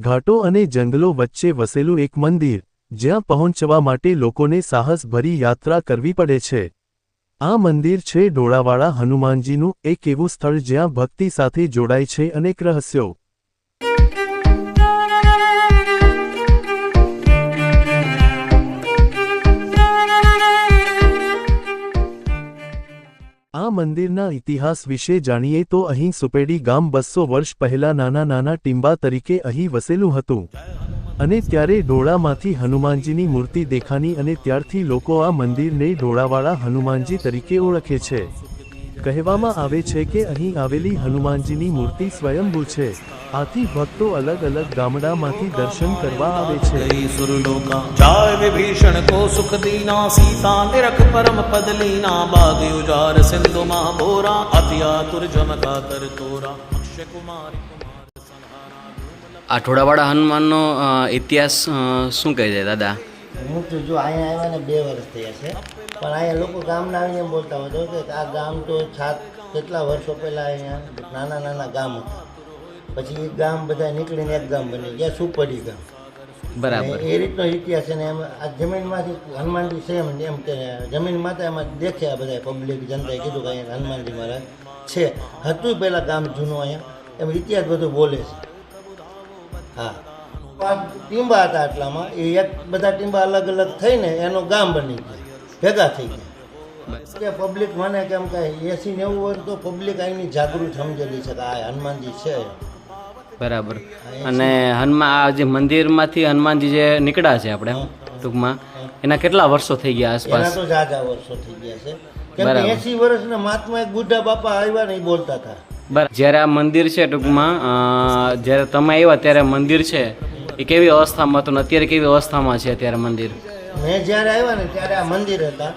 ઘાટો અને જંગલો વચ્ચે વસેલું એક મંદિર, જ્યાં પહોંચવા માટે લોકોને સાહસભરી યાત્રા કરવી પડે છે. આ મંદિર છે ડોળાવાળા હનુમાનજીનું, એક એવું સ્થળ જ્યાં ભક્તિ સાથે જોડાય છે અનેક રહસ્યો. મંદિરના ઇતિહાસ વિશે જાણીએ તો અહીં સુપેડી ગામ બસો વર્ષ પહેલા નાના નાના ટીંબા તરીકે અહીં વસેલું હતું. અને ત્યારે ઢોળામાંથી હનુમાનજીની મૂર્તિ દેખાની અને ત્યારથી લોકો આ મંદિરને ઢોળાવાળા હનુમાનજી તરીકે ઓળખે છે. કહેવામાં આવે છે કે અહીં આવેલી હનુમાનજીની મૂર્તિ સ્વયંભૂ છે. આથી ભક્તો અલગ અલગ ગામડામાંથી દર્શન કરવા આવે છે. જાય વિભીષણ કો સુખ દીના સીતા નિરખ પરમ પદ લીના બાગ યુજાર સિંધુ મહાબોરા અતિયાતુર જમતા કર તોરા અક્ષય કુમાર આઠોડાવાડા હનુમાનનો ઇતિહાસ શું કહે છે દાદા? હું તો જો અહીંયા આવ્યા ને બે વર્ષ થયા છે પણ અહીંયા લોકો ગામના આવીને બોલતા હોય કે આ ગામ તો સાત કેટલા વર્ષો પહેલાં અહીંયા નાના નાના ગામ હતા. પછી એ ગામ બધા નીકળીને એક ગામ બની ગયા સુપડી ગામ. બરાબર. એ રીતનો ઇતિહાસ છે ને એમ આ જમીનમાંથી હનુમાનજી છે એમ એમ કે જમીન માતા એમાં દેખ્યા બધા પબ્લિક જનતાએ કીધું કે અહીંયા હનુમાનજી મહારાજ છે. હતું પહેલાં ગામ જૂનું અહીંયા. એમ ઇતિહાસ બધું બોલે છે. હા. પાંચ ટીંબા હતા આટલામાં. એ એક બધા ટીંબા અલગ અલગ થઈને એનો ગામ બની ગયા. ભેગા થઈ ગયા. કે પબ્લિક મને કેમ કે એસી નેવું વર્ષ તો પબ્લિક અહીંની જાગૃત સમજેલી છે કે આ હનુમાનજી છે. બરાબર. અને હનુમાન આ જે મંદિરમાંથી હનુમાનજી જે નીકળ્યા છે આપણે ટૂંકમાં એના કેટલા વર્ષો થઈ ગયા આસપાસ? તો જાજા વર્ષો થઈ ગયા છે. કેમ કે. એસી વર્ષના મહાત્મા એક બુઢા બાપા આવ્યા ને બોલતા હતા. બરાબર. જ્યારે આ મંદિર છે ટૂંકમાં જ્યારે તમે આવ્યા ત્યારે મંદિર છે એ કેવી અવસ્થામાં હતું ને અત્યારે કેવી અવસ્થામાં છે અત્યારે મંદિર? મેં જ્યારે આવ્યા ને ત્યારે આ મંદિર હતા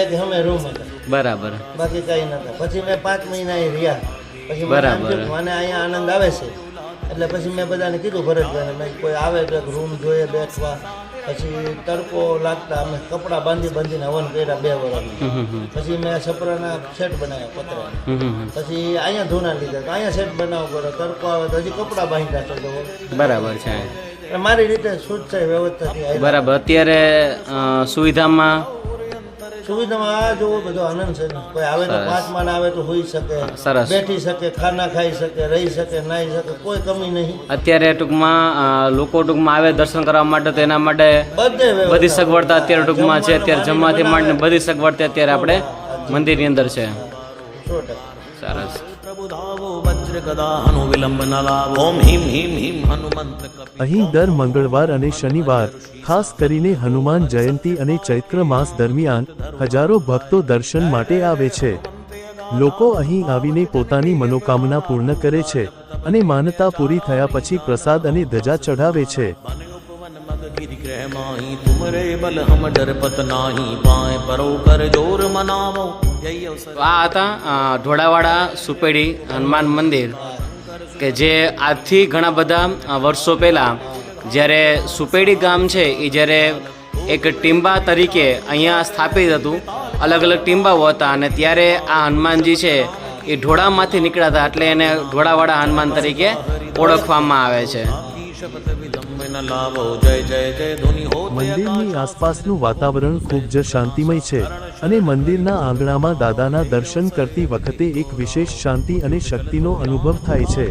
એક અમે રૂમ હતા. બરાબર. બાકી કઈ નતા પછી મેં પાંચ મહિના અહીં રહ્યા. પછી બરાબર. મને અહીંયા આનંદ આવે છે. એટલે પછી મેં બધાને કીધું ભરતભાઈને મેં કોઈ આવે તો રૂમ જોઈએ બેઠવા. પછી તડકો લાગતા અમે કપડાં બાંધી બાંધીને હવન કર્યા બે વર્ષ પછી મેં છપરાના સેટ બનાવ્યા હમ. પછી અહીંયા ધોના લીધા. અહીંયા સેટ બનાવવો પડે તડકો આવે તો હજી કપડાં બાંધ્યા છે બરાબર છે. મારી રીતે શુદ્ધ છે વ્યવસ્થાથી બરાબર. અત્યારે સુવિધામાં? સુવિધામાં આ જોવો બધો આનંદ છે કોઈ આવે તો. પાંચ માણ આવે તો હોઈ શકે સરસ. બેઠી શકે ખાના ખાઈ શકે રહી શકે નાહી શકે કોઈ કમી નહીં. અત્યારે ટૂંકમાં લોકો ટૂંકમાં આવે દર્શન કરવા માટે તો એના માટે બધી સગવડતા અત્યારે ટૂંકમાં છે. અત્યારે જમવાથી માંડીને બધી સગવડતા અત્યારે આપણે મંદિરની અંદર છે. સરસ. અહીં દર મંગળવાર અને શનિવાર, ખાસ કરીને હનુમાન જયંતી અને ચૈત્ર માસ દરમિયાન, હજારો ભક્તો દર્શન માટે આવે છે. લોકો અહીં આવીને પોતાની મનોકામના પૂર્ણ કરે છે અને માનતા પૂરી થયા પછી પ્રસાદ અને ધજા ચઢાવે છે. उपवन मग गिरि ग्रह माही तुमरे बल हम डरपत नाही पाए परो कर जोर मनावो यही अवसर તો આ હતા અ, ઢોળાવાડા સુપેડી હનુમાન મંદિર કે જે આજથી ઘણા બધા અ, વર્ષો પહેલાં જ્યારે સુપેડી ગામ છે એ જ્યારે એક ટીમ્બા તરીકે અહીંયા સ્થાપિત હતું અલગ અલગ ટીમ્બાઓ હતા અને ત્યારે આ હનુમાનજી છે એ ઢોળામાંથી નીકળ્યા હતા એટલે એને ઢોળાવાડા હનુમાન તરીકે ઓળખવામાં આવે છે મંદિરની આસપાસનું વાતાવરણ ખૂબ જ શાંતિમય છે અને મંદિરના આંગણામાં દાદાના દર્શન કરતી વખતે એક વિશેષ શાંતિ અને શક્તિનો અનુભવ થાય છે.